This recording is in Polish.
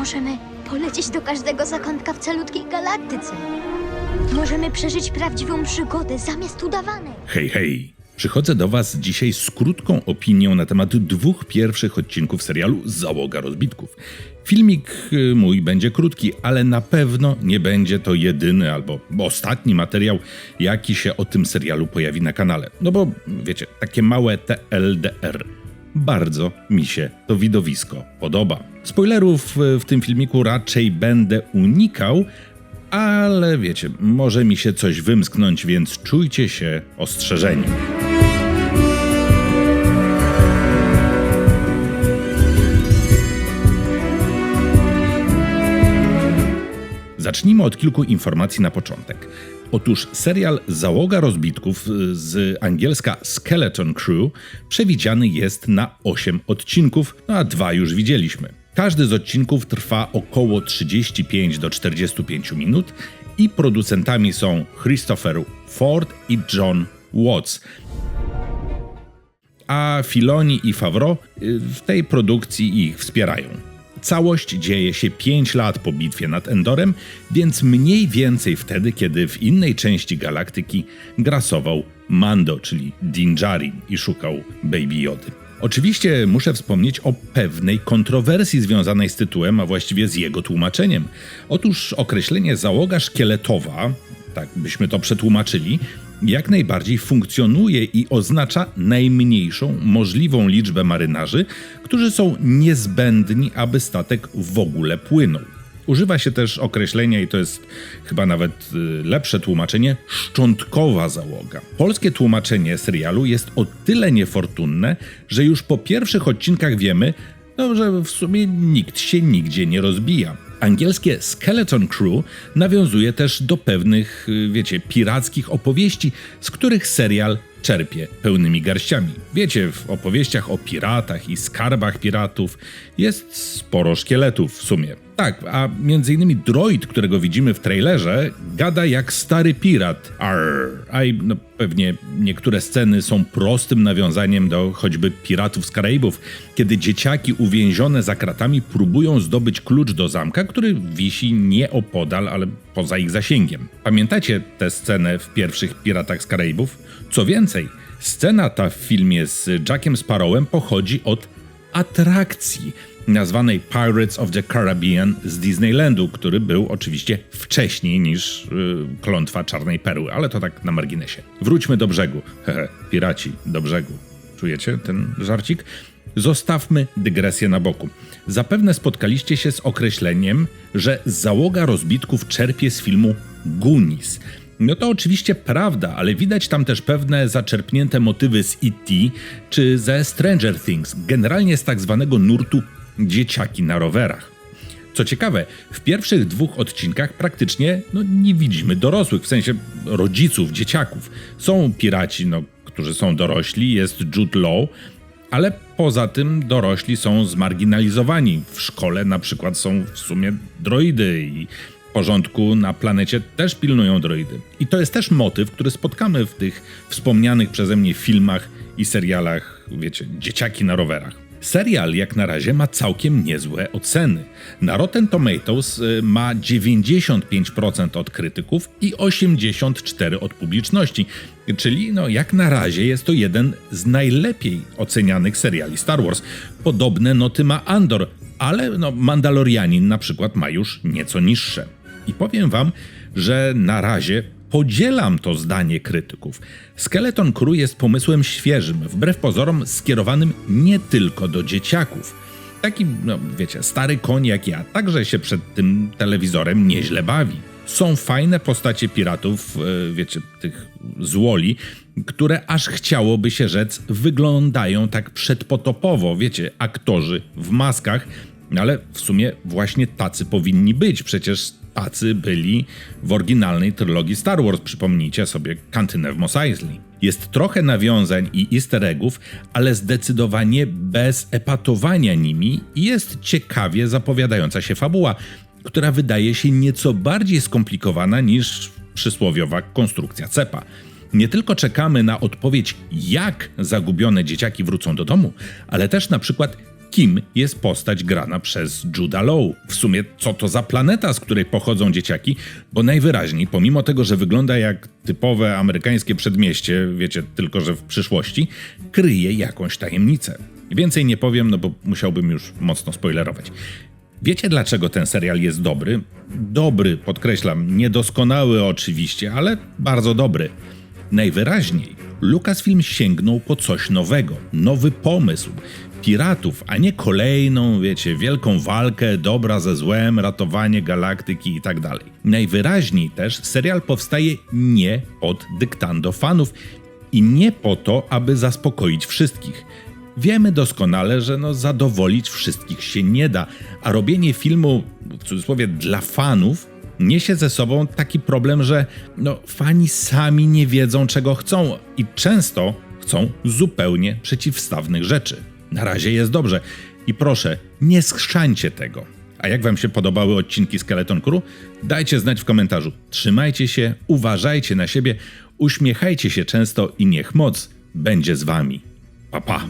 Możemy polecieć do każdego zakątka w calutkiej galaktyce. Możemy przeżyć prawdziwą przygodę zamiast udawanej. Hej, hej! Przychodzę do Was dzisiaj z krótką opinią na temat dwóch pierwszych odcinków serialu Załoga Rozbitków. Filmik y, mój będzie krótki, ale na pewno nie będzie to jedyny albo ostatni materiał, jaki się o tym serialu pojawi na kanale. No bo wiecie, takie małe TLDR. Bardzo mi się to widowisko podoba. Spoilerów y, w tym filmiku raczej będę unikał, ale wiecie, może mi się coś wymsknąć, więc czujcie się ostrzeżeni. Zacznijmy od kilku informacji na początek. Otóż serial Załoga Rozbitków y, z angielska Skeleton Crew przewidziany jest na 8 odcinków, no a dwa już widzieliśmy. Każdy z odcinków trwa około 35 do 45 minut i producentami są Christopher Ford i John Watts. A Filoni i Favreau y, w tej produkcji ich wspierają. Całość dzieje się 5 lat po bitwie nad Endorem, więc mniej więcej wtedy, kiedy w innej części galaktyki grasował Mando, czyli Din i szukał Baby Jody. Oczywiście muszę wspomnieć o pewnej kontrowersji związanej z tytułem, a właściwie z jego tłumaczeniem. Otóż określenie załoga szkieletowa, tak byśmy to przetłumaczyli, jak najbardziej funkcjonuje i oznacza najmniejszą możliwą liczbę marynarzy, którzy są niezbędni, aby statek w ogóle płynął. Używa się też określenia, i to jest chyba nawet y, lepsze tłumaczenie, szczątkowa załoga. Polskie tłumaczenie serialu jest o tyle niefortunne, że już po pierwszych odcinkach wiemy, no, że w sumie nikt się nigdzie nie rozbija. Angielskie Skeleton Crew nawiązuje też do pewnych, y, wiecie, pirackich opowieści, z których serial czerpie pełnymi garściami. Wiecie, w opowieściach o piratach i skarbach piratów jest sporo szkieletów w sumie. Tak, a między innymi droid, którego widzimy w trailerze, gada jak stary pirat. Arr. I no, pewnie niektóre sceny są prostym nawiązaniem do choćby piratów z Karaibów, kiedy dzieciaki uwięzione za kratami próbują zdobyć klucz do zamka, który wisi nie opodal, ale poza ich zasięgiem. Pamiętacie tę scenę w pierwszych Piratach z Karaibów? Co więcej, scena ta w filmie z Jackiem Sparrowem pochodzi od atrakcji nazwanej Pirates of the Caribbean z Disneylandu, który był oczywiście wcześniej niż yy, Klątwa Czarnej Perły, ale to tak na marginesie. Wróćmy do brzegu. Hehe, piraci, do brzegu. Czujecie ten żarcik? Zostawmy dygresję na boku. Zapewne spotkaliście się z określeniem, że załoga rozbitków czerpie z filmu Goonies. No to oczywiście prawda, ale widać tam też pewne zaczerpnięte motywy z E.T. czy ze Stranger Things, generalnie z tak zwanego nurtu dzieciaki na rowerach. Co ciekawe, w pierwszych dwóch odcinkach praktycznie no, nie widzimy dorosłych, w sensie rodziców, dzieciaków. Są piraci, no, którzy są dorośli, jest Jude Law, ale poza tym dorośli są zmarginalizowani. W szkole na przykład są w sumie droidy i porządku na planecie też pilnują droidy. I to jest też motyw, który spotkamy w tych wspomnianych przeze mnie filmach i serialach, wiecie, dzieciaki na rowerach. Serial jak na razie ma całkiem niezłe oceny. Na Rotten Tomatoes y, ma 95% od krytyków i 84% od publiczności, czyli no jak na razie jest to jeden z najlepiej ocenianych seriali Star Wars. Podobne noty ma Andor, ale no Mandalorianin na przykład ma już nieco niższe. I powiem wam, że na razie podzielam to zdanie krytyków. Skeleton Crew jest pomysłem świeżym, wbrew pozorom skierowanym nie tylko do dzieciaków. Taki, no wiecie, stary koń jak ja także się przed tym telewizorem nieźle bawi. Są fajne postacie piratów, e, wiecie, tych złoli, które aż chciałoby się rzec wyglądają tak przedpotopowo, wiecie, aktorzy w maskach, ale w sumie właśnie tacy powinni być. Przecież tacy byli w oryginalnej trylogii Star Wars. Przypomnijcie sobie Kantynę w Mos Eisley. Jest trochę nawiązań i easter eggów, ale zdecydowanie bez epatowania nimi jest ciekawie zapowiadająca się fabuła, która wydaje się nieco bardziej skomplikowana niż przysłowiowa konstrukcja cepa. Nie tylko czekamy na odpowiedź, jak zagubione dzieciaki wrócą do domu, ale też na przykład kim jest postać grana przez Juda Law. W sumie, co to za planeta, z której pochodzą dzieciaki, bo najwyraźniej, pomimo tego, że wygląda jak typowe amerykańskie przedmieście, wiecie, tylko że w przyszłości, kryje jakąś tajemnicę. Więcej nie powiem, no bo musiałbym już mocno spoilerować. Wiecie, dlaczego ten serial jest dobry? Dobry, podkreślam, niedoskonały oczywiście, ale bardzo dobry. Najwyraźniej Lucasfilm sięgnął po coś nowego, nowy pomysł. Piratów, a nie kolejną, wiecie, wielką walkę, dobra ze złem, ratowanie galaktyki i tak dalej. Najwyraźniej też serial powstaje nie od dyktando fanów i nie po to, aby zaspokoić wszystkich. Wiemy doskonale, że no zadowolić wszystkich się nie da, a robienie filmu, w cudzysłowie, dla fanów niesie ze sobą taki problem, że no, fani sami nie wiedzą, czego chcą i często chcą zupełnie przeciwstawnych rzeczy. Na razie jest dobrze i proszę, nie schrzańcie tego. A jak wam się podobały odcinki Skeleton Crew? Dajcie znać w komentarzu. Trzymajcie się, uważajcie na siebie, uśmiechajcie się często i niech moc będzie z wami. Pa pa!